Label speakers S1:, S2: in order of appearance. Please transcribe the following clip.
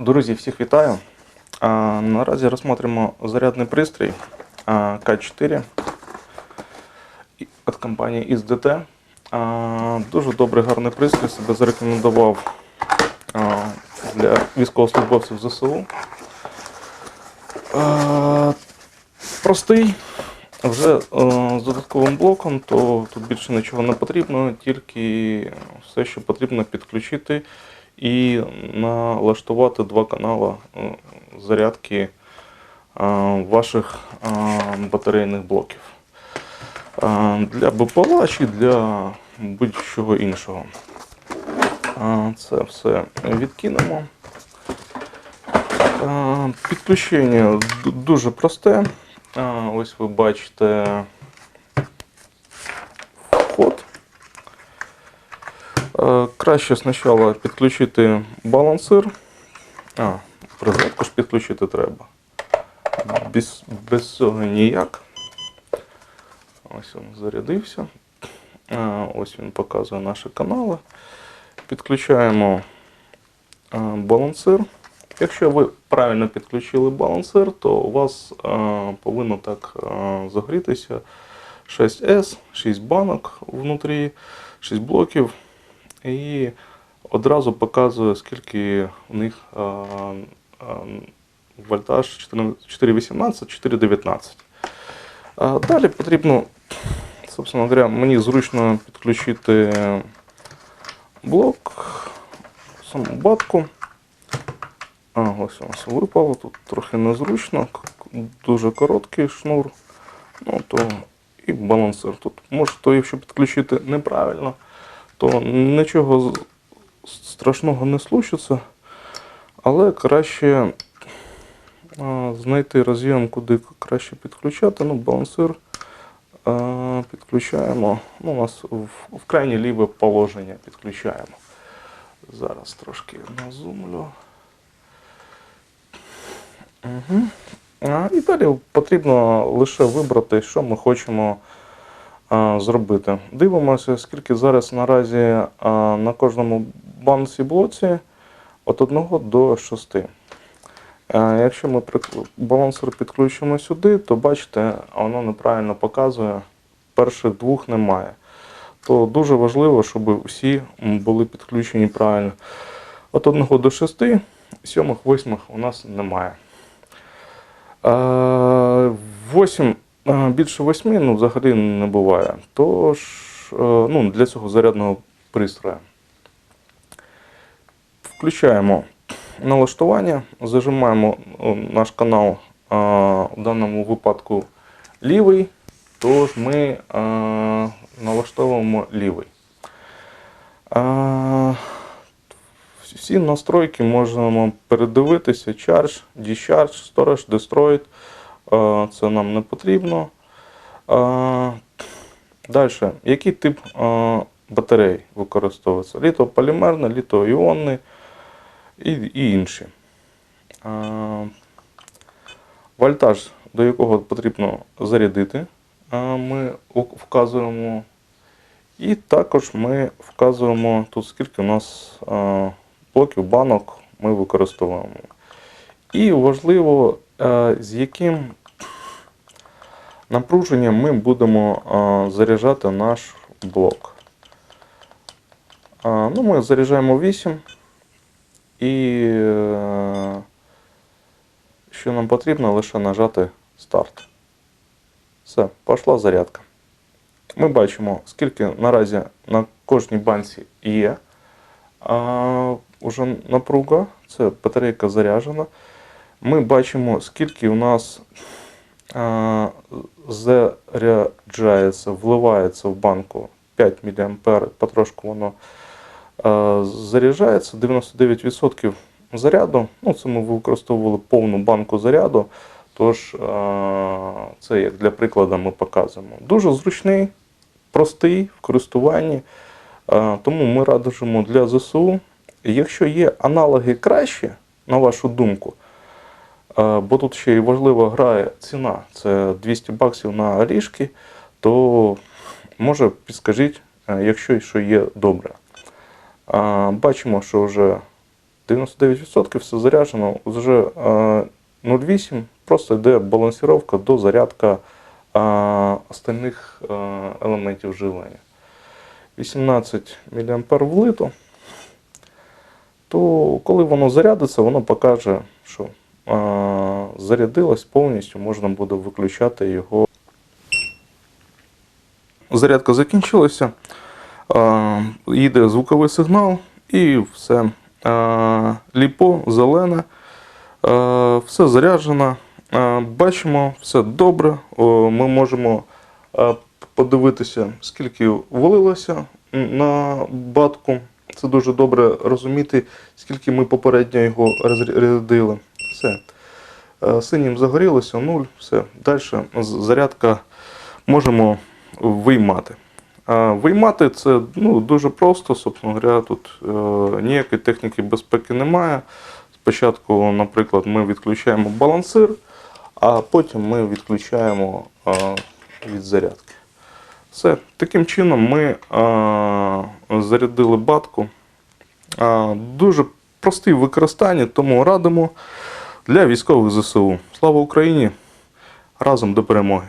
S1: Друзі, всіх вітаю. Наразі розглянемо зарядний пристрій К4 від компанії. А, дуже добрий гарний пристрій себе зарекомендував для військовослужбовців ЗСУ. Простий, вже з додатковим блоком, то тут більше нічого не потрібно, тільки все, що потрібно підключити і налаштувати два канали е, зарядки е, ваших е, батарейних блоків. Для БПЛА чи для будь-чого іншого. Це все відкинемо. Підключення дуже просте. Ось ви бачите вход. Е, Краще спочатку підключити балансир. А, розетку ж підключити треба. Без, без цього ніяк. Ось він зарядився. Ось він показує наші канали. Підключаємо а, балансир. Якщо ви правильно підключили балансир, то у вас а, повинно так а, загорітися 6S, 6 банок внутрі, 6 блоків. І одразу показує, скільки у них вольтаж 4,18, 4,19. А Далі потрібно, собственно говоря, мені зручно підключити блок, саму батку. А, ось у нас випало, тут трохи незручно, дуже короткий шнур. Ну, то і балансир. Тут може, то якщо підключити неправильно, то нічого страшного не случиться, але краще знайти роз'єм, куди краще підключати. Ну, балансир підключаємо. Ну, у нас в, в ліве положення підключаємо. Зараз трошки назумлю. Угу. І далі потрібно лише вибрати, що ми хочемо зробити. Дивимося, скільки зараз наразі на кожному банці блоці від 1 до 6. Якщо ми балансир підключимо сюди, то бачите, воно неправильно показує. Перших двох немає. То дуже важливо, щоб всі були підключені правильно. Від 1 до 6, сьомих, восьмих у нас немає. Е, 8, е, більше 8 ну, взагалі не буває. Тож е, ну, для цього зарядного пристрою. Включаємо налаштування, зажимаємо наш канал е, в даному випадку лівий, тож ми е, налаштовуємо лівий. Е, всі настройки можемо передивитися. Charge, Discharge, Storage, Destroyed. Е, Це нам не потрібно. Далі, який тип е, батарей використовується? Літополімерний, літоіонний і, і інші. Е, Вольтаж, до якого потрібно зарядити, е, ми вказуємо. І також ми вказуємо тут, скільки у нас е, блоків банок ми використовуємо. І важливо, е, з яким напруженням ми будемо е, заряджати наш блок. Е, Ну, ми заряджаємо 8. І е, що нам потрібно, лише нажати старт. Все, пішла зарядка. Ми бачимо, скільки наразі на кожній банці є а, уже напруга, це батарейка заряджена. Ми бачимо, скільки у нас а, заряджається, вливається в банку 5 мА, потрошку воно а, заряджається, 99% заряду. Ну, це ми використовували повну банку заряду. Тож це як для прикладу ми показуємо. Дуже зручний, простий в користуванні. Тому ми радимо для ЗСУ. Якщо є аналоги краще, на вашу думку, бо тут ще й важливо грає ціна, це 200 баксів на орішки, то може підскажіть, якщо що є добре. Бачимо, що вже 99% все заряджено. Вже е, 0,8 просто йде балансіровка до зарядка е, остальних е, елементів живлення. 18 мА влито, то коли воно зарядиться, воно покаже, що е, зарядилось повністю, можна буде виключати його. Зарядка закінчилася, е, їде звуковий сигнал і все. Ліпо, зелене, все заряджено. Бачимо, все добре. Ми можемо подивитися, скільки вилилося на батку. Це дуже добре розуміти, скільки ми попередньо його розрядили. Все. Е, Синім загорілося, нуль, все. Далі зарядка можемо виймати. А Виймати це ну, дуже просто, собственно говоря, тут е, ніякої техніки безпеки немає. Спочатку, наприклад, ми відключаємо балансир, а потім ми відключаємо е, від зарядки. Все. Таким чином ми е, зарядили батку. Е, дуже простий в використанні, тому радимо для військових ЗСУ. Слава Україні! Разом до перемоги!